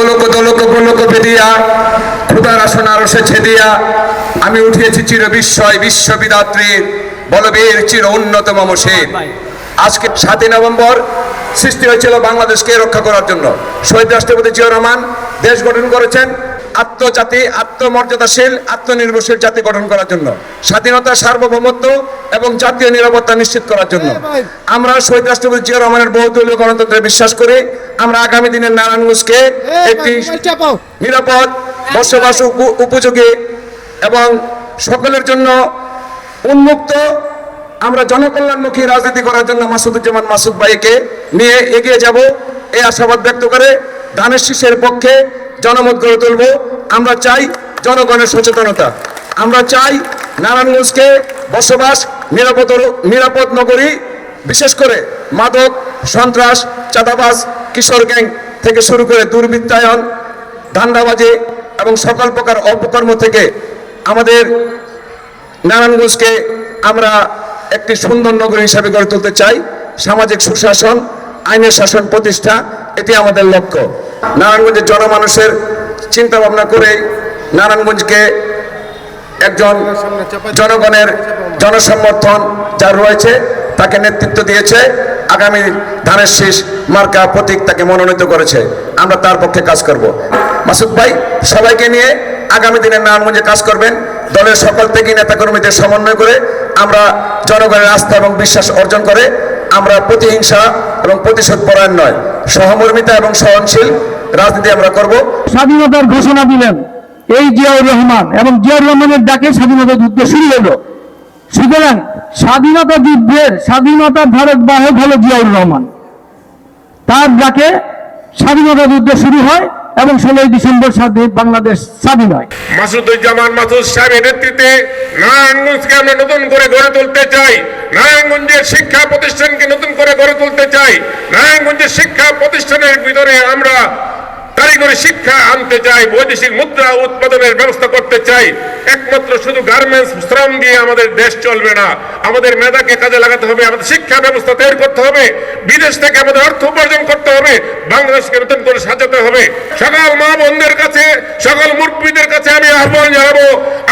অলোক দলক গোলক বেদিয়া ক্ষুদার আসন আরসে ছেদিয়া, আমি উঠিয়েছি চির বিস্ময় বিশ্ববিদাত্রীর বলবীর চির অন্যতম মশে আজকে সাতই নভেম্বর সৃষ্টি হয়েছিল বাংলাদেশকে রক্ষা করার জন্য। শহীদ রাষ্ট্রপতি জিয়া রহমান দেশ গঠন করেছেন। আত্মজাতি আত্মমর্যাদাশীল আত্মনির্ভরশীল জাতি গঠন করার জন্য স্বাধীনতা সার্বভৌমত্ব এবং জাতীয় নিরাপত্তা নিশ্চিত করার জন্য। আমরা শহীদ রাষ্ট্রপতি জিয়া রহমানের বহুদলীয় গণতন্ত্রে বিশ্বাস করি। আমরা আগামী দিনের নারায়ণগঞ্জকে একটি নিরাপদ বসবাস উপ- উপযোগী এবং সকলের জন্য উন্মুক্ত। আমরা জনকল্যাণমুখী রাজনীতি করার জন্য মাসুদুজ্জামান মাসুদ ভাইকে নিয়ে এগিয়ে যাব। এই আশাবাদ ব্যক্ত করে ধানের শীষের পক্ষে জনমত গড়ে তুলব। আমরা চাই জনগণের সচেতনতা। আমরা চাই নারায়ণগঞ্জকে বসবাস, নিরাপদ নিরাপদ নগরী, বিশেষ করে মাদক, সন্ত্রাস, চাঁদাবাজ, কিশোর গ্যাং থেকে শুরু করে দুর্বৃত্তায়ন, ধান্দাবাজি এবং সকল প্রকার অপকর্ম থেকে আমাদের নারায়ণগঞ্জকে আমরা একটি সুন্দর নগরী হিসাবে গড়ে তুলতে চাই। সামাজিক সুশাসন, আইনের শাসন প্রতিষ্ঠা, এটি আমাদের লক্ষ্য। নারায়ণগঞ্জের জনমানুষের চিন্তা ভাবনা করে নারায়ণগঞ্জকে একজন জনগণের জনসমর্থন যার রয়েছে, তাকে নেতৃত্ব দিয়েছে, আগামী ধানের শীষ মার্কা প্রতীক তাকে মনোনীত করেছে। আমরা তার পক্ষে কাজ করব। মাসুদ ভাই, সবাইকে নিয়ে আগামী দিনে নারায়ণগঞ্জে কাজ করবেন। দলের সকল থেকে নেতাকর্মীদের সমন্বয় করে আমরা জনগণের আস্থা এবং বিশ্বাস অর্জন করে আমরা প্রতিহিংসা এবং প্রতিশোধ পরায়ণ নয়। সহমর্মিতা এবং সহনশীল রাজনীতি আমরা করব। স্বাধীনতার ঘোষণা দিলেন এই জিয়াউর রহমান এবং জিয়াউর রহমানের ডাকে স্বাধীনতা যুদ্ধ শুরু হলো সুতরাং স্বাধীনতা যুদ্ধের স্বাধীনতার ভারত বাহক হলো জিয়াউর রহমান। তার ডাকে স্বাধীনতা যুদ্ধ শুরু হয়। এবং ষোলোই ডিসেম্বর স্বাধীন বাংলাদেশ স্বাধীন হয়। মাসুদুজ্জামান মাসুদ সাহেবের নেতৃত্বে নারায়ণগঞ্জকে আমরা নতুন করে গড়ে তুলতে চাই। নারায়ণগঞ্জের শিক্ষা প্রতিষ্ঠানকে নতুন করে গড়ে তুলতে চাই। নারায়ণগঞ্জের শিক্ষা প্রতিষ্ঠানের ভিতরে আমরা কারিগরি শিক্ষা আনতে চাই, বৈদেশিক মুদ্রা উৎপাদনের ব্যবস্থা করতে চাই। একমাত্র শুধু গার্মেন্টস শ্রম দিয়ে আমাদের দেশ চলবে না। আমাদের মেধাকে কাজে লাগাতে হবে, আমাদের শিক্ষা ব্যবস্থা তৈরি করতে হবে, বিদেশ থেকে আমাদের অর্থ উপার্জন করতে হবে, বাংলাদেশকে নতুন করে সাজাতে হবে। সকল মা বোনদের কাছে, সকল মুরব্বীদের কাছে আমি আহ্বান জানাব,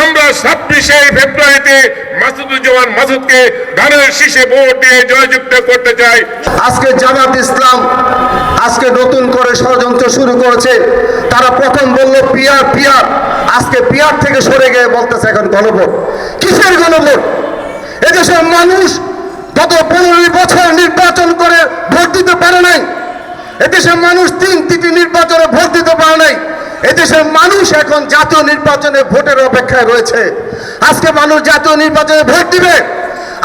আমরা ছাব্বিশে ফেব্রুয়ারিতে মাসুদুজ্জামান মাসুদকে ধানের শীষে ভোট দিয়ে জয়যুক্ত করতে চাই। আজকে জামাত ইসলাম আজকে নতুন করে ষড়যন্ত্র শুরু করেছে। তারা প্রথম বলল, পিয়ার পিয়ার। আজকে পিয়ার থেকে সরে গিয়ে বলতেছে এখন গণভোট। কিসের গণভোট? এদেশের মানুষ গত পনেরোই বছর নির্বাচন করে ভোট দিতে পারে নাই। এদেশের মানুষ তিন তিনটি নির্বাচনে ভোট দিতে পারে নাই। এদেশের মানুষ এখন জাতীয় নির্বাচনে ভোটের অপেক্ষায় রয়েছে। আজকে মানুষ জাতীয় নির্বাচনে ভোট দিবে।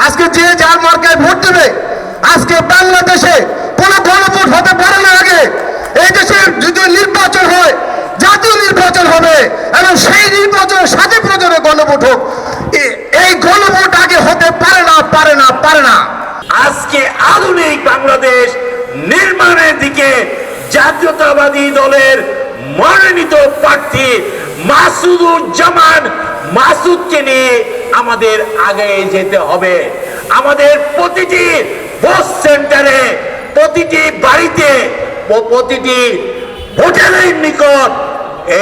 আজকে যে যার মার্কায় ভোট দেবে, আজকে বাংলাদেশে কোনো গণভোট হতে পারে না আগে। এই দেশের যদি নির্বাচন হয়, জাতীয় নির্বাচন হবে এবং সেই নির্বাচনের সাথে প্রয়োজনে গণভোট হোক এই গণভোট আগে হতে পারে না পারে না পারে না। আজকে আধুনিক বাংলাদেশ নির্মাণের দিকে জাতীয়তাবাদী দলের মনোনীত প্রার্থী মাসুদুজ্জামান মাসুদকে নিয়ে আমাদের আগে যেতে হবে। আমাদের প্রতিটি ভোট সেন্টারে প্রতিটি বাড়িতে প্রতিটি ভোটারের নিকট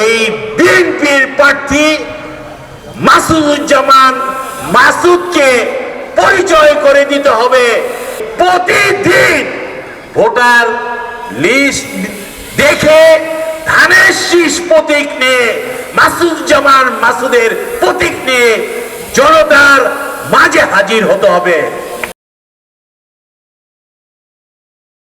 এই বিএনপির প্রার্থী মাসুদুজ্জামান মাসুদকে পরিচয় করে দিতে হবে। প্রতিদিন ভোটার লিস্ট দেখে ধানের শীষ প্রতীক নিয়ে, মাসুদুজ্জামান মাসুদের প্রতীক নিয়ে জনতার মাঝে হাজির হতে হবে।